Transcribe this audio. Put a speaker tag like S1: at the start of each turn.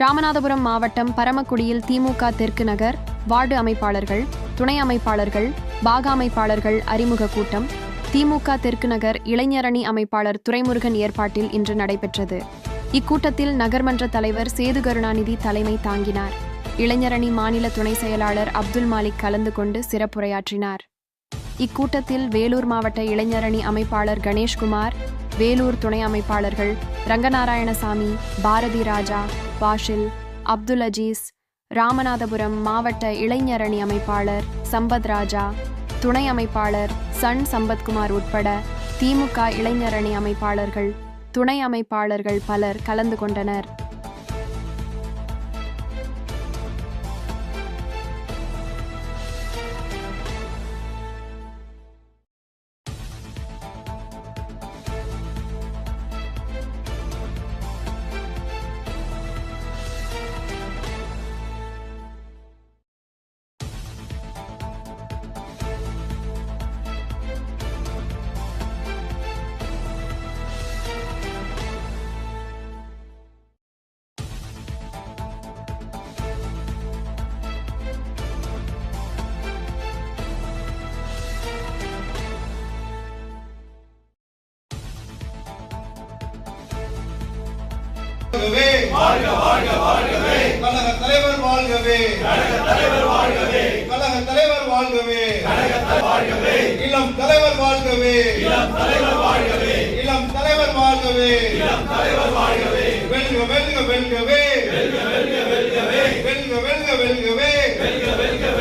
S1: ராமநாதபுரம் மாவட்டம் பரமக்குடியில் திமுக தெற்கு நகர் வார்டு அமைப்பாளர்கள் துணை அமைப்பாளர்கள் பாக அமைப்பாளர்கள் அறிமுக கூட்டம். திமுக தெற்கு நகர் இளைஞரணி அமைப்பாளர் துரைமுருகன் ஏற்பாட்டில் இன்று நடைபெற்றது. இக்கூட்டத்தில் நகர்மன்ற தலைவர் சேது கருணாநிதி தலைமை தாங்கினார். இளைஞரணி மாநில துணை செயலாளர் அப்துல் மாலிக் கலந்து கொண்டு சிறப்புரையாற்றினார். இக்கூட்டத்தில் வேலூர் மாவட்ட இளைஞரணி அமைப்பாளர் கணேஷ்குமார் வேலூர் துணை அமைப்பாளர்கள் ரங்கநாராயணசாமி பாரதி ராஜா வாஷில் அப்துல் அஜீஸ் ராமநாதபுரம் மாவட்ட இளைஞரணி அமைப்பாளர் சம்பத் ராஜா துணை அமைப்பாளர் சன் சம்பத்குமார் உட்பட திமுக இளைஞரணி அமைப்பாளர்கள் துணை அமைப்பாளர்கள் பலர் கலந்து கொண்டனர்.
S2: வாழ்க வாழ்க வாழ்கவே கழக தலைவர் வாழ்கவே. கழக தலைவர் வாழ்கவே. கழக தலைவர் வாழ்கவே கழக வாழ்கவே இளம் தலைவர் வாழ்கவே. இளம் தலைவர் வாழ்கவே. இளம் தலைவர் வாழ்கவே இளம் தலைவர் வாழ்கவே வெல்க வெல்க வெல்கவே வெல்க வெல்க வெல்கவே வெல்க வெல்க வெல்கவே. வெல்க வெல்க வெல்கவே.